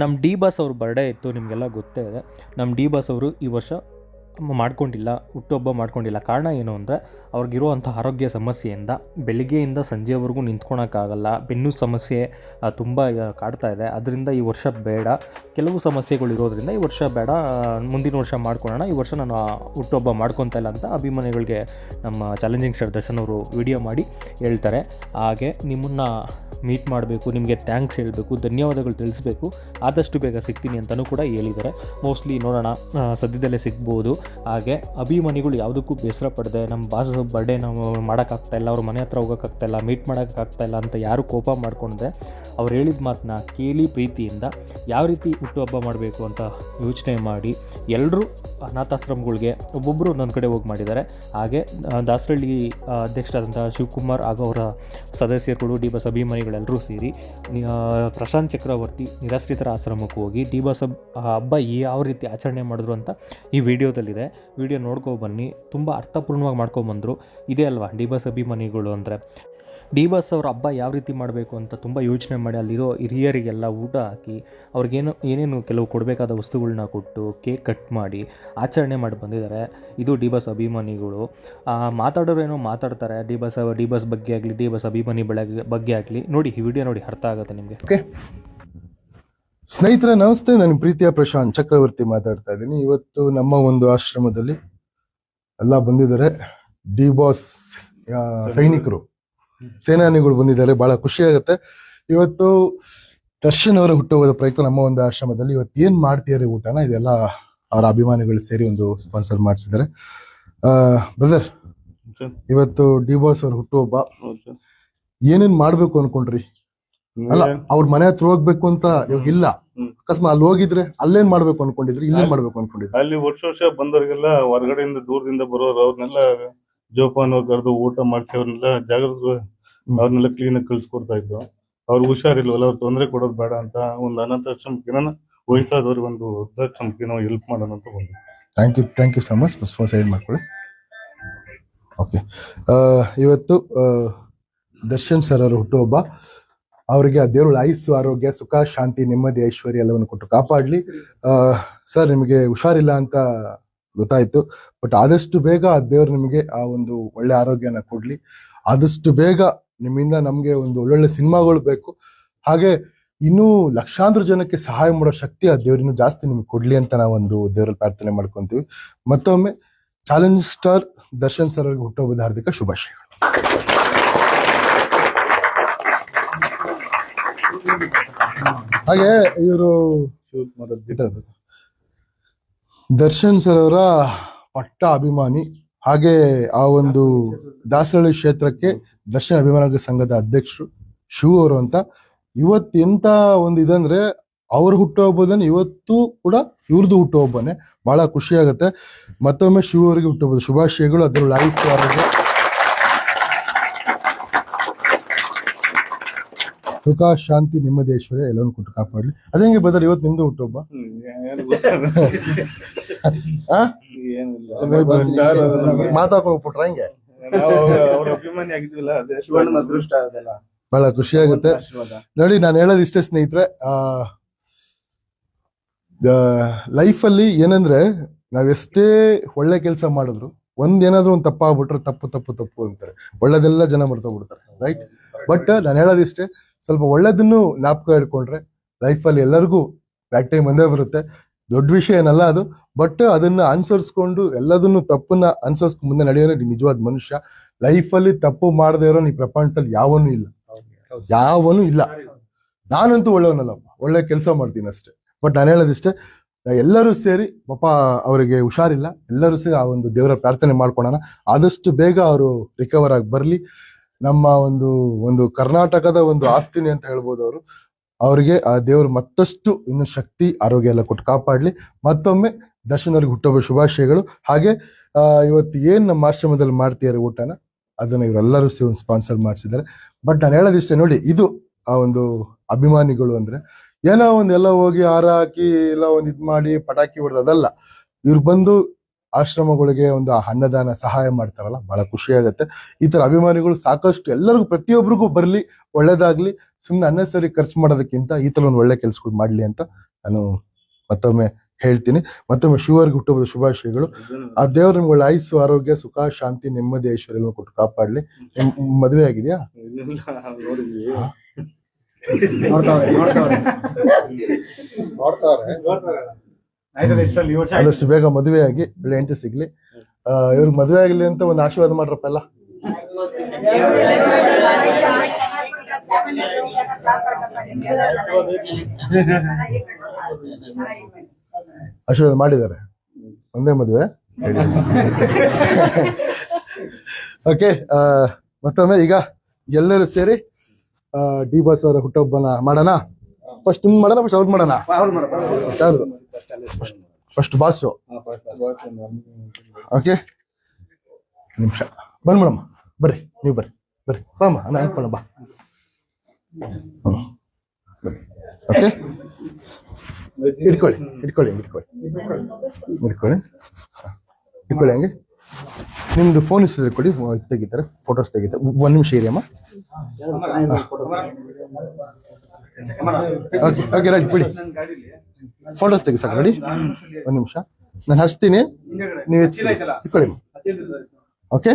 ನಮ್ಮ D boss ಅವ್ರ birthday ಇತ್ತು, ನಿಮಗೆಲ್ಲ ಗೊತ್ತೇ ಇದೆ. ನಮ್ಮ ಡಿ ಬಾಸ್ ಅವರು ಈ ವರ್ಷ ಮಾಡ್ಕೊಂಡಿಲ್ಲ, ಹುಟ್ಟುಹಬ್ಬ ಮಾಡ್ಕೊಂಡಿಲ್ಲ. ಕಾರಣ ಏನು ಅಂದರೆ, ಅವ್ರಿಗಿರುವಂಥ ಆರೋಗ್ಯ ಸಮಸ್ಯೆಯಿಂದ, ಬೆಳಿಗ್ಗೆಯಿಂದ ಸಂಜೆವರೆಗೂ ನಿಂತ್ಕೊಳಕ್ಕಾಗಲ್ಲ. ಬೆನ್ನು ಸಮಸ್ಯೆ ತುಂಬ ಕಾಡ್ತಾ ಇದೆ. ಅದರಿಂದ ಈ ವರ್ಷ ಬೇಡ. ಕೆಲವು ಸಮಸ್ಯೆಗಳು ಇರೋದರಿಂದ ಈ ವರ್ಷ ಬೇಡ. ಮುಂದಿನ ವರ್ಷ ಮಾಡ್ಕೊಳ್ಳೋಣ. ಈ ವರ್ಷ ನಾನು ಹುಟ್ಟುಹಬ್ಬ ಮಾಡ್ಕೊತಾ ಇಲ್ಲ ಅಂತ ಅಭಿಮಾನಿಗಳಿಗೆ ನಮ್ಮ ಚಾಲೆಂಜಿಂಗ್ ಸ್ಟಾರ್ ದರ್ಶನ್ ಅವರು ವಿಡಿಯೋ ಮಾಡಿ ಹೇಳ್ತಾರೆ. ಹಾಗೆ ನಿಮ್ಮನ್ನು ಮೀಟ್ ಮಾಡಬೇಕು, ನಿಮಗೆ ಥ್ಯಾಂಕ್ಸ್ ಹೇಳಬೇಕು, ಧನ್ಯವಾದಗಳು ತಿಳಿಸ್ಬೇಕು. ಆದಷ್ಟು ಬೇಗ ಸಿಗ್ತೀನಿ ಅಂತಲೂ ಕೂಡ ಹೇಳಿದ್ದಾರೆ. ಮೋಸ್ಟ್ಲಿ ನೋಡೋಣ ಸದ್ಯದಲ್ಲೇ ಸಿಗ್ಬೋದು. ಹಾಗೆ ಅಭಿಮಾನಿಗಳು ಯಾವುದಕ್ಕೂ ಬೇಸರ ಪಡದೆ, ನಮ್ಮ ಬಾಸ್ ಬರ್ಡೇ ನಾವು ಮಾಡೋಕ್ಕಾಗ್ತಾಯಿಲ್ಲ ಅವ್ರ ಮನೆ ಹತ್ರ ಹೋಗೋಕ್ಕಾಗ್ತಾಯಿಲ್ಲ ಮೀಟ್ ಮಾಡೋಕ್ಕಾಗ್ತಾಯಿಲ್ಲ ಅಂತ ಯಾರು ಕೋಪ ಮಾಡಿಕೊಂಡ್ರೆ, ಅವ್ರು ಹೇಳಿದ ಮಾತನ್ನ ಕೇಳಿ ಪ್ರೀತಿಯಿಂದ ಯಾವ ರೀತಿ ಹುಟ್ಟುಹಬ್ಬ ಮಾಡಬೇಕು ಅಂತ ಯೋಚನೆ ಮಾಡಿ ಎಲ್ಲರೂ ಅನಾಥಾಶ್ರಮಗಳಿಗೆ ಒಬ್ಬೊಬ್ಬರು ಒಂದೊಂದು ಕಡೆ ಹೋಗಿ ಮಾಡಿದ್ದಾರೆ. ಹಾಗೆ ದಾಸರಳ್ಳಿ ಅಧ್ಯಕ್ಷರಾದಂತಹ ಶಿವಕುಮಾರ್ ಹಾಗೂ ಅವರ ಸದಸ್ಯರುಗಳು, ಡಿ ಬಸ್ ಅಭಿಮಾನಿಗಳೆಲ್ಲರೂ ಸೇರಿ ಪ್ರಶಾಂತ್ ಚಕ್ರವರ್ತಿ ನಿರಾಶ್ರಿತರ ಆಶ್ರಮಕ್ಕೆ ಹೋಗಿ, ಡಿ ಬಸ್ ಹಬ್ಬ ಯಾವ ರೀತಿ ಆಚರಣೆ ಮಾಡಿದ್ರು ಅಂತ ಈ ವಿಡಿಯೋ ನೋಡ್ಕೊ ಬನ್ನಿ. ತುಂಬ ಅರ್ಥಪೂರ್ಣವಾಗಿ ಮಾಡ್ಕೊಂಬಂದರು ಇದೇ ಅಲ್ವಾ, ಡಿ ಬಸ್ ಅಭಿಮಾನಿಗಳು ಅಂದರೆ. ಡಿ ಬಸ್ ಅವ್ರ ಹಬ್ಬ ಯಾವ ರೀತಿ ಮಾಡಬೇಕು ಅಂತ ತುಂಬ ಯೋಚನೆ ಮಾಡಿ ಅಲ್ಲಿರೋ ಹಿರಿಯರಿಗೆಲ್ಲ ಊಟ ಹಾಕಿ, ಅವ್ರಿಗೇನು ಏನೇನು ಕೆಲವು ಕೊಡಬೇಕಾದ ವಸ್ತುಗಳನ್ನ ಕೊಟ್ಟು, ಕೇಕ್ ಕಟ್ ಮಾಡಿ, ಆಚರಣೆ ಮಾಡಿ ಬಂದಿದ್ದಾರೆ. ಇದು ಡಿ ಬಸ್ ಅಭಿಮಾನಿಗಳು. ಮಾತಾಡೋರು ಮಾತಾಡೋರೇನೋ ಮಾತಾಡ್ತಾರೆ. ಡಿ ಬಸ್ ಡಿ ಬಸ್ ಬಗ್ಗೆ ಆಗಲಿ, ಡಿ ಬಸ್ ಅಭಿಮಾನಿ ಬೆಳಗ್ಗೆ ಬಗ್ಗೆ ಆಗಲಿ. ನೋಡಿ, ಈ ವಿಡಿಯೋ ನೋಡಿ ಅರ್ಥ ಆಗುತ್ತೆ ನಿಮಗೆ. ಓಕೆ ಸ್ನೇಹಿತರೆ ನಮಸ್ತೆ. ನಾನು ಪ್ರೀತಿಯ ಪ್ರಶಾಂತ್ ಚಕ್ರವರ್ತಿ ಮಾತಾಡ್ತಾ ಇದ್ದೀನಿ. ಇವತ್ತು ನಮ್ಮ ಒಂದು ಆಶ್ರಮದಲ್ಲಿ ಎಲ್ಲ ಬಂದಿದ್ದಾರೆ. ಡಿ ಬಾಸ್ ಸೈನಿಕರು. ಸೇನಾನಿಗಳು ಬಂದಿದ್ದಾರೆ. ಬಹಳ ಖುಷಿ ಆಗುತ್ತೆ. ಇವತ್ತು ದರ್ಶನ್ ಅವರ ಹುಟ್ಟುಹಬ್ಬದ ಪ್ರಯುಕ್ತ ನಮ್ಮ ಒಂದು ಆಶ್ರಮದಲ್ಲಿ ಇವತ್ತು ಏನ್ ಮಾಡ್ತಿದ್ದಾರೆ ಊಟನ? ಇದೆಲ್ಲ ಅವರ ಅಭಿಮಾನಿಗಳು ಸೇರಿ ಒಂದು ಸ್ಪಾನ್ಸರ್ ಮಾಡಿಸಿದ್ದಾರೆ. ಬ್ರದರ್. ಇವತ್ತು ಡಿ ಬಾಸ್ ಅವ್ರ ಹುಟ್ಟುಹಬ್ಬ. ಏನೇನ್ ಮಾಡ್ಬೇಕು ಅನ್ಕೊಂಡ್ರಿ? ಅಲ್ಲ ಅವ್ರ ಮನೆ ಹತ್ರ ಹೋಗ್ಬೇಕು ಅಂತ ಇವಾಗ ಇಲ್ಲ. ಅಕಸ್ಮಾತ್ ಅಲ್ಲಿ ಹೋಗಿದ್ರೆ ಅಲ್ಲೇನ್ ಮಾಡ್ಬೇಕು ಅನ್ಕೊಂಡಿದ್ರು? ಇಲ್ಲೇನ್ ಮಾಡ್ಬೇಕು ಅನ್ಕೊಂಡಿದ್ರು? ಅಲ್ಲಿ ವರ್ಷ ವರ್ಷ ಬಂದವರಿಗೆಲ್ಲ ಹೊರಗಡೆಯಿಂದ ದೂರದಿಂದ ಬರೋರು ಅವ್ರನ್ನೆಲ್ಲ ಜೋಪಾನ ಕರೆದು ಊಟ ಮಾಡಿಸಿ ಅವ್ರನ್ನೆಲ್ಲ ಜಾಗೃತ ಅವ್ರನ್ನೆಲ್ಲ ಕ್ಲೀನ್ ಆಗಿ ಕಳ್ಸಿಕೊಡ್ತಾ ಇದ್ದು ಅವ್ರು ಹುಷಾರಿಲ್ವಲ್ಲ ಅವ್ರು ತೊಂದರೆ ಕೊಡೋದು ಬೇಡ ಅಂತ ಒಂದು ಅನಾಥಾಶ್ರಮಕ್ಕೆ ವಯಸ್ಸಾದವ್ರಿಗೆ ಒಂದು ವೃದ್ಧಾಶ್ರಮಕ್ಕೆ ನಾವು ಹೆಲ್ಪ್ ಮಾಡೋಣ ಅಂತ ಬಂದ್ವಿ. Thank you thank you so much phone side ಮಾಡ್ಕೊಳ್ಳಿ. ಓಕೆ ಇವತ್ತು ದರ್ಶನ್ ಸರ್ ಅವರು ಹುಟ್ಟುಹಬ್ಬ. ಅವರಿಗೆ ಆ ದೇವರು ಆಯುಸ್ಸು, ಆರೋಗ್ಯ, ಸುಖ, ಶಾಂತಿ, ನೆಮ್ಮದಿ, ಐಶ್ವರ್ಯ ಎಲ್ಲವನ್ನು ಕೊಟ್ಟು ಕಾಪಾಡಲಿ. ಸರ್, ನಿಮಗೆ ಹುಷಾರಿಲ್ಲ ಅಂತ ಗೊತ್ತಾಯ್ತು, ಬಟ್ ಆದಷ್ಟು ಬೇಗ ಆ ದೇವ್ರು ನಿಮಗೆ ಆ ಒಂದು ಒಳ್ಳೆ ಆರೋಗ್ಯನ ಕೊಡ್ಲಿ. ಆದಷ್ಟು ಬೇಗ ನಿಮ್ಮಿಂದ ನಮಗೆ ಒಂದು ಒಳ್ಳೊಳ್ಳೆ ಸಿನಿಮಾಗಳು ಬೇಕು. ಹಾಗೆ ಇನ್ನೂ ಲಕ್ಷಾಂತರ ಜನಕ್ಕೆ ಸಹಾಯ ಮಾಡೋ ಶಕ್ತಿ ಆ ದೇವ್ರಿನ್ನೂ ಜಾಸ್ತಿ ನಿಮ್ಗೆ ಕೊಡ್ಲಿ ಅಂತ ನಾವೊಂದು ದೇವರಲ್ಲಿ ಪ್ರಾರ್ಥನೆ ಮಾಡ್ಕೊಂತೀವಿ. ಮತ್ತೊಮ್ಮೆ ಚಾಲೆಂಜ್ ಸ್ಟಾರ್ ದರ್ಶನ್ ಸರ್ ಅವರಿಗೆ ಹುಟ್ಟುಹಬ್ಬದ ಹಾರ್ದಿಕ ಶುಭಾಶಯಗಳು. ಹಾಗೆ ಇವರು. ದರ್ಶನ್ ಸರ್ ಅವರ ಪಟ್ಟ ಅಭಿಮಾನಿ. ಹಾಗೆ ಆ ಒಂದು ದಾಸರಳ್ಳಿ ಕ್ಷೇತ್ರಕ್ಕೆ ದರ್ಶನ್ ಅಭಿಮಾನಿಗಳ ಸಂಘದ ಅಧ್ಯಕ್ಷರು ಶಿವ ಅವರು ಅಂತ. ಇವತ್ತು ಎಂತ ಒಂದು ಇದಂದ್ರೆ ಅವ್ರ ಹುಟ್ಟುಹಬ್ಬದನ್ನ ಇವತ್ತು ಕೂಡ ಇವ್ರದ್ದು ಹುಟ್ಟುಹಬ್ಬನೇ ಬಹಳ ಖುಷಿ ಆಗುತ್ತೆ. ಮತ್ತೊಮ್ಮೆ ಶಿವ ಅವರಿಗೆ ಹುಟ್ಟುಹಬ್ಬದ ಶುಭಾಶಯಗಳು. ಅದರಲ್ಲಿ ಆರೋಗ್ಯ ಸುಖ ಶಾಂತಿ ನೆಮ್ಮದಿ ಐಶ್ವರ್ಯ ಎಲ್ಲವನ್ನು ಕೊಟ್ಟು ಕಾಪಾಡಲಿ. ಅದಂಗೆ ಬದಲು ಇವತ್ತು ನಿಮ್ದು ಹುಟ್ಟುಹಬ್ಬ ಮಾತಾಡ್ಕೊಂಡು ಹಂಗೆ? ಅದೇ ಬಹಳ ಖುಷಿ ಆಗುತ್ತೆ ನೋಡಿ ನಾನು ಹೇಳೋದು ಇಷ್ಟೇ ಸ್ನೇಹಿತರೆ ಲೈಫಲ್ಲಿ ಏನಂದ್ರೆ ನಾವೆಷ್ಟೇ ಒಳ್ಳೆ ಕೆಲಸ ಮಾಡಿದ್ರು ಒಂದ್ ಏನಾದ್ರು ಒಂದು ತಪ್ಪಾಗ್ಬಿಟ್ರೆ ತಪ್ಪು ತಪ್ಪು ತಪ್ಪು ಅಂತಾರೆ. ಒಳ್ಳೆದೆಲ್ಲ ಜನ ಮರ್ತೋಗ್ಬಿಡ್ತಾರೆ ರೈಟ್ ಬಟ್ ನಾನು ಹೇಳೋದಿಷ್ಟೇ ಸ್ವಲ್ಪ ಒಳ್ಳೇದನ್ನು ಜ್ಞಾಪಕ ಇಟ್ಕೊಂಡ್ರೆ ಲೈಫಲ್ಲಿ ಎಲ್ಲರಿಗೂ ಬ್ಯಾಕ್ ಟೈಮ್ ಬಂದೇ ಬರುತ್ತೆ. ದೊಡ್ಡ ವಿಷಯ ಏನಲ್ಲ ಅದು ಬಟ್ ಅದನ್ನ ಅನುಸರಿಸ್ಕೊಂಡು ಎಲ್ಲದನ್ನು ತಪ್ಪನ್ನ ಅನುಸರಿಸ್ಕೊಂಡು ಮುಂದೆ ನಡೆಯೋನೇ ನಿಜವಾದ ಮನುಷ್ಯ. ಲೈಫಲ್ಲಿ ತಪ್ಪು ಮಾಡದೇ ಇರೋ ಈ ಪ್ರಪಂಚದಲ್ಲಿ ಯಾವನು ಇಲ್ಲ. ಯಾವನು ಇಲ್ಲ. ನಾನಂತೂ ಒಳ್ಳೆಯವನಲ್ಲಪ್ಪ ಒಳ್ಳೆ ಕೆಲಸ ಮಾಡ್ತೀನಿ ಅಷ್ಟೇ. ಬಟ್ ನಾನು ಹೇಳೋದಿಷ್ಟೇ ಎಲ್ಲರೂ ಸೇರಿ ಪಾಪ ಅವರಿಗೆ ಹುಷಾರಿಲ್ಲ. ಎಲ್ಲರೂ ಸೇರಿ ಆ ಒಂದು ದೇವರ ಪ್ರಾರ್ಥನೆ ಮಾಡ್ಕೊಳ್ಳೋಣ ಆದಷ್ಟು ಬೇಗ ಅವರು ರಿಕವರ್ ಆಗಿ ಬರಲಿ. ನಮ್ಮ ಒಂದು ಒಂದು ಕರ್ನಾಟಕದ ಒಂದು ಆಸ್ತಿನಿ ಅಂತ ಹೇಳ್ಬೋದು ಅವರು. ಅವರಿಗೆ ಆ ದೇವರು ಮತ್ತಷ್ಟು ಇನ್ನು ಶಕ್ತಿ, ಆರೋಗ್ಯ ಎಲ್ಲ ಕೊಟ್ಟು ಕಾಪಾಡಲಿ. ಮತ್ತೊಮ್ಮೆ ದರ್ಶನರಿಗೆ ಹುಟ್ಟುವ ಶುಭಾಶಯಗಳು. ಹಾಗೆ ಇವತ್ತು ಏನು ನಮ್ಮ ಆಶ್ರಮದಲ್ಲಿ ಮಾಡ್ತಿದ್ದಾರೆ ಊಟನ? ಅದನ್ನ ಇವರೆಲ್ಲರೂ ಸೇವ್ ಸ್ಪಾನ್ಸರ್ ಮಾಡಿಸಿದ್ದಾರೆ. ಬಟ್ ನಾನು ಹೇಳೋದಿಷ್ಟೇ ನೋಡಿ, ಇದು ಆ ಒಂದು ಅಭಿಮಾನಿಗಳು ಅಂದ್ರೆ, ಏನೋ ಒಂದು ಎಲ್ಲ ಹೋಗಿ ಹಾರ ಹಾಕಿ, ಎಲ್ಲ ಒಂದು ಇದು ಮಾಡಿ, ಪಟಾಕಿ ಹೊಡೆದು ಅದಲ್ಲ. ಇವ್ರು ಬಂದು ಆಶ್ರಮಗಳಿಗೆ ಒಂದು ಅನ್ನದಾನ ಸಹಾಯ ಮಾಡ್ತಾರಲ್ಲ ಬಹಳ ಖುಷಿ ಆಗುತ್ತೆ. ಈ ತರ ಅಭಿಮಾನಿಗಳು ಸಾಕಷ್ಟು ಎಲ್ಲರಿಗೂ ಪ್ರತಿಯೊಬ್ಬರಿಗೂ ಬರಲಿ ಒಳ್ಳೇದಾಗ್ಲಿ ಸುಮ್ಮನೆ ಅನ್ನೆಸರಿ ಖರ್ಚು ಮಾಡೋದಕ್ಕಿಂತ ಈ ತರ ಒಂದು ಒಳ್ಳೆ ಕೆಲಸಗಳು ಮಾಡ್ಲಿ ಅಂತ ನಾನು ಮತ್ತೊಮ್ಮೆ ಹೇಳ್ತೀನಿ. ಮತ್ತೊಮ್ಮೆ ಶಿವರ್ಗೆ ಹುಟ್ಟುಹಬ್ಬದ ಶುಭಾಶಯಗಳು. ಆ ದೇವರು ನಿಮ್ಗೆ ಒಳ್ಳೆ ಆಯುಸ್ಸು ಆರೋಗ್ಯ ಸುಖ ಶಾಂತಿ ನೆಮ್ಮದಿ ಐಶ್ವರ್ಯ ಕೊಟ್ಟು ಕಾಪಾಡ್ಲಿ. ಮದುವೆ ಆಗಿದೆಯಾ? ಆದಷ್ಟು ಬೇಗ ಮದುವೆ ಆಗಿ ಒಳ್ಳೆ ಹೆಂಡತಿ ಸಿಗ್ಲಿ. ಇವ್ರಿಗೆ ಮದುವೆ ಆಗಲಿ ಅಂತ ಒಂದು ಆಶೀರ್ವಾದ ಮಾಡ್ರಪ್ಪ ಎಲ್ಲ? ಆಶೀರ್ವಾದ ಮಾಡಿದ್ದಾರೆ. ಒಂದೇ ಮದುವೆ. ಓಕೆ ಮತ್ತೊಮ್ಮೆ ಈಗ ಎಲ್ಲರೂ ಸೇರಿ ಡಿ ಬಾಸ್ ಅವರ ಹುಟ್ಟುಹಬ್ಬನ ಮಾಡೋಣ. ಫಸ್ಟ್ ನಿಮ್ ಮಾಡೋಣ ಫಸ್ಟ್ ಅವ್ರು ಮಾಡೋಣ? ಯಾರ್ದು? ಫಸ್ಟ್ ಬಾಸ್ ಓಕೆ ನಿಮಿಷ. ಬಂದ್ ಮೇಡಮ್. ಬರ್ರಿ ನೀವು ಬರ್ರಿ. ಬರ್ರಿ. ಬಾಮ್ಮ ನಾನು ಅನ್ಕೊಳ್ಳ ಬಾ. ಓಕೆ ಇಟ್ಕೊಳ್ಳಿ ಇಟ್ಕೊಳ್ಳಿ ಇಟ್ಕೊಳ್ಳಿ. ಇಟ್ಕೊಳ್ಳಿ. ಇಟ್ಕೊಳ್ಳಿ ಹಂಗೆ. ನಿಮ್ದು ಫೋನ್ ಇಷ್ಟ ಕೊಡಿ ತೆಗಿತಾರೆ ಫೋಟೋಸ್ ತೆಗಿತಾರೆ. ಒಂದು ನಿಮಿಷ ಇರಿ ಅಮ್ಮ. ಓಕೆ ಓಕೆ ರೆಡಿ ಬಿಡಿ ಫೋಟೋಸ್ ತೆಗಿ ಸಾಕು ರೆಡಿ ಒಂದ್ ನಿಮಿಷ ನಾನು ಹಚ್ತೀನಿ ನೀವು ಇಟ್ಕೊಳ್ಳಿ okay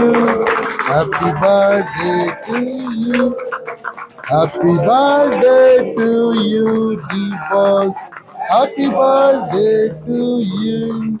Happy birthday to you. Happy birthday to you, D-Boss. Happy birthday to you.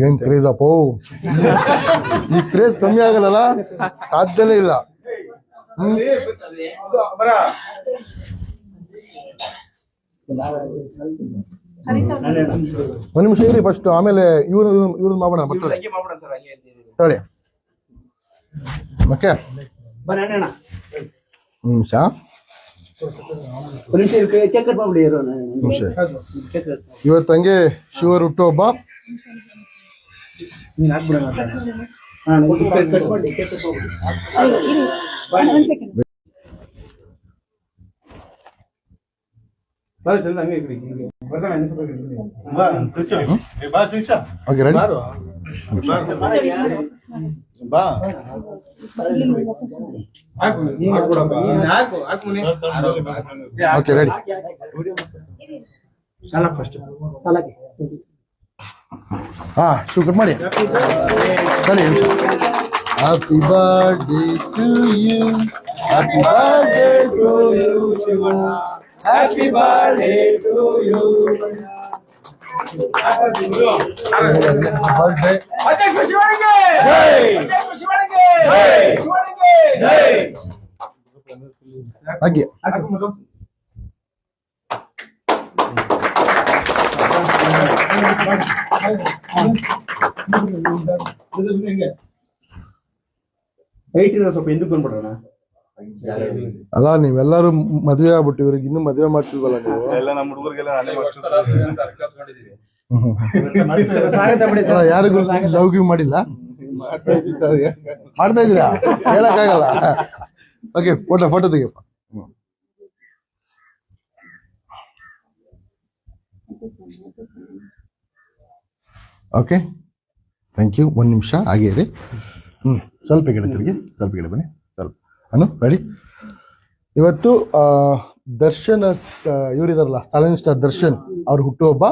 ಏನ್ ಕ್ರೇಜ್ ಅಪ್ಪ? ಈ ಕ್ರೇಜ್ ಕಮ್ಮಿ ಆಗಲ್ಲ ಸಾಧ್ಯನೇ ಇಲ್ಲ. ಒಂದ್ ನಿಮಿಷ ಇರಿ ಫಸ್ಟ್ ಆಮೇಲೆ ಇವ್ರ ಇವ್ರದ್ದು ಮಾಡೋಣ ಬರ್ತಾರೆ ತಳಿ ಓಕೆ ನಿಮಿಷ. ಇವತ್ತು ಇವತ್ತಂಗೆ ಶಿವರ್ ಹುಟ್ಟುಹಬ್ಬ ನೀನ್ ಹಾಕ್ಬಿಡೋಣ ಕಟ್ ಮಾಡಿ ಕೇಕ್ ಕಟ್ ಮಾಡ್ಬಿಡಿ ಬಾ ಚಂದ ಹಂಗೆ ಇಕ್ರಿ ಹಿಂಗೆ. ಬರ್ತಾನೆ ಹಂಗೆ ಬಾ ಸುಶಾ ಓಕೆ ರೆಡಿ ಬಾರು. ಬಾ. ಹಾಕು ನೀನ್ ಹಾಕ್ಬಿಡಪ್ಪ ನೀನ್ ಹಾಕು ಹಾಕು ಮುನಿ ಓಕೆ ರೆಡಿ ಸಾಲ ಫಸ್ಟ್ ಸಾಲಕ್ಕೆ ಹಾ ಶುರು ಕಟ್ ಮಾಡಿ ಸರಿ happy birthday to you happy birthday to you happy birthday to you birthday ಅಧ್ಯಕ್ಷ ಶಿವನಿಗೆ! ಅಧ್ಯಕ್ಷ ಶಿವನಿಗೆ! ಶಿವನಿಗೆ! ಹಾಗೆ. ಹಾಕು ಮೊದಲು ಹೈಟ್ ಇರೋ ಸ್ವಲ್ಪ ಹಿಂದಕ್ಕೆ ಬಂದ್ಬಿಡೋಣ ಅಲ್ಲ ನೀವೆಲ್ಲರೂ ಮದ್ವೆ ಆಗ್ಬಿಟ್ಟು ಇವ್ರಿಗೆ ಇನ್ನೂ ಮದ್ವೆ ಮಾಡ್ಸಿಲ್ವಲ್ಲ ನೀವು? ಎಲ್ಲ ನಮ್ಮ ಹುಡುಗರಿಗೆಲ್ಲ ಯಾರಿಗೂ ಲವ್ ಗಿವ್ ಮಾಡಿಲ್ಲ ಮಾಡ್ತಾ ಇದ್ದೀರಾ? ಹೇಳಕ್ಕಾಗಲ್ಲ. ಓಕೆ ಫೋಟೋ ಫೋಟೋ ತೆಗಿಯಪ್ಪ. ಓಕೆ ಥ್ಯಾಂಕ್ ಯು ಒಂದು ನಿಮಿಷ ಹಾಗೇ ಇರಿ ಹ್ಞೂ ಸ್ವಲ್ಪ ಗಿಡ ತಿರುಗಿ ಸ್ವಲ್ಪ ಗಿಡ ಬನ್ನಿ ಸ್ವಲ್ಪ ಅನು ರೆಡಿ ಇವತ್ತು ದರ್ಶನ್ ಇವರಿದಾರಲ್ಲ ಚಾಲೆಂಜ್ ಸ್ಟಾರ್ ದರ್ಶನ್ ಅವ್ರು ಹುಟ್ಟುಹಬ್ಬ.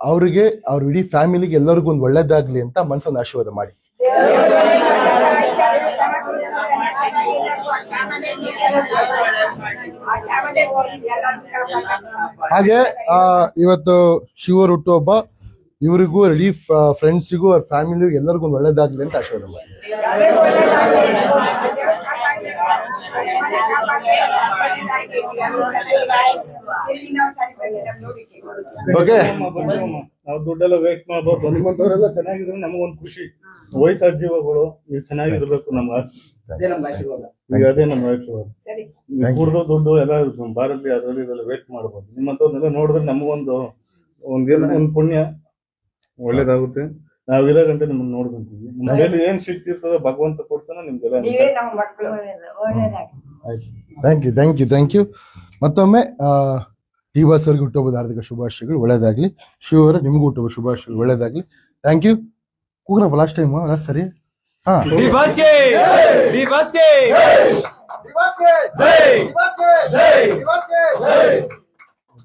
ಅವರಿಗೆ, ಅವ್ರ ಇಡೀ ಫ್ಯಾಮಿಲಿಗೆ ಎಲ್ಲರಿಗೂ ಒಂದು ಒಳ್ಳೇದಾಗ್ಲಿ ಅಂತ ಮನಸ್ಸನ್ನು ಆಶೀರ್ವಾದ ಮಾಡಿ. ಹಾಗೆ ಇವತ್ತು ಶಿವರು ಹುಟ್ಟುಹಬ್ಬ. ಇವರಿಗೂ ರಿಲೀಫ್ ಫ್ರೆಂಡ್ಸಿಗೂ ಅವ್ರ ಫ್ಯಾಮಿಲಿಗೂ ಎಲ್ಲರಿಗೂ ಒಂದು ಒಳ್ಳೇದಾಗ್ಲಿ ಅಂತ ಆಶೀರ್ವಾದ ಮಾಡಿ. ಓಕೆ. ನಾವು ದುಡ್ಡೆಲ್ಲ ವೇಸ್ಟ್ ಮಾಡಬಹುದು ನಿಮ್ಮಂತವರೆಲ್ಲ ಚೆನ್ನಾಗಿದ್ರೆ ನಮಗೊಂದು ಖುಷಿ. ಹೋಯ್ತಾ ಜೀವಗಳು ನೀವು ಚೆನ್ನಾಗಿರ್ಬೇಕು ನಮ್ಮ ಆಸೆ ಈಗ ಅದೇ ನಮ್ಮ ಆಶೀರ್ವಾದ. ಕುಡ್ದು ದುಡ್ಡು ಎಲ್ಲ ಭಾರತೀಯ ಅದರಲ್ಲಿ ಇದೆಲ್ಲ ವೇಸ್ಟ್ ಮಾಡ್ಬೋದು. ನಿಮ್ಮಂತವ್ರನ್ನೆಲ್ಲ ನೋಡಿದ್ರೆ ನಮಗೊಂದು ಒಂದೇನೋ ಒಂದು ಪುಣ್ಯ. ಒಳ್ಳೇದಾಗುತ್ತೆ. ನಾವಿರೋ ಗಂಟೆ ನಿಮ್ಮನ್ನ ನೋಡ್ಕೊಂತೀವಿ. ಏನ್ ಶಕ್ತಿ ಇರ್ತದೋ ಭಗವಂತ ಕೊಡ್ತಾನೆ ನಿಮ್ಗೆ ನೀವೇ ನಮ್ಮ ಮಕ್ಕಳು ಒಳ್ಳೇದಾಗಿ ಆಯ್ತು. Thank you thank you thank you ಮತ್ತೊಮ್ಮೆ ಈ ಬಾಸ್ ಅವ್ರಿಗೆ ಹುಟ್ಟುಹಬ್ಬದ ಹಾರ್ದಿಕ ಶುಭಾಶಯಗಳು. ಒಳ್ಳೇದಾಗ್ಲಿ. ಶಿವರ ನಿಮಗೂ ಹುಟ್ಟುಹಬ್ಬ ಶುಭಾಶಯಗಳು. ಒಳ್ಳೇದಾಗ್ಲಿ. ಥ್ಯಾಂಕ್ ಯು ಕೂಗ್ರಪ್ಪ ಲಾಸ್ಟ್ ಟೈಮ್ ಲಾಸ್ಟ್ ಸರಿ? ಹಾ.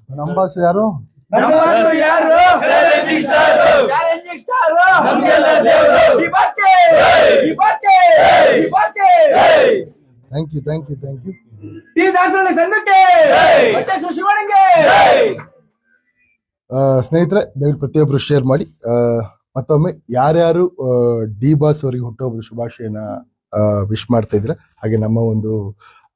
ನಮ್ಮ ಬಾಸ್ ಯಾರು? Thank you thank you thank you ಸ್ನೇಹಿತರೆ ದಯವಿಟ್ಟು ಪ್ರತಿಯೊಬ್ಬರು ಶೇರ್ ಮಾಡಿ. ಮತ್ತೊಮ್ಮೆ ಯಾರ್ಯಾರು ಡಿ ಬಾಸ್ ಅವರಿಗೆ ಹುಟ್ಟುಹಬ್ಬದ ಶುಭಾಶಯನ ವಿಶ್ ಮಾಡ್ತಾ ಇದ್ರೆ ಹಾಗೆ ನಮ್ಮ ಒಂದು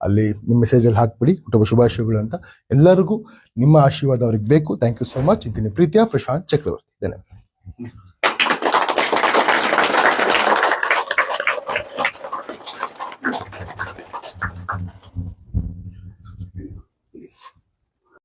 ಅಲ್ಲಿ ನಿಮ್ಮ ಮೆಸೇಜ್ ಅಲ್ಲಿ ಹಾಕ್ಬಿಡಿ ಹುಟ್ಟುಹಬ್ಬ ಶುಭಾಶಯಗಳು ಅಂತ. ಎಲ್ಲರಿಗೂ ನಿಮ್ಮ ಆಶೀರ್ವಾದ ಅವ್ರಿಗೆ ಬೇಕು. ಥ್ಯಾಂಕ್ ಯು ಸೋ ಮಚ್ ಇಂತಿನ ಪ್ರೀತಿಯ ಪ್ರಶಾಂತ್ ಚಕ್ರವರ್ತಿ. ಧನ್ಯವಾದ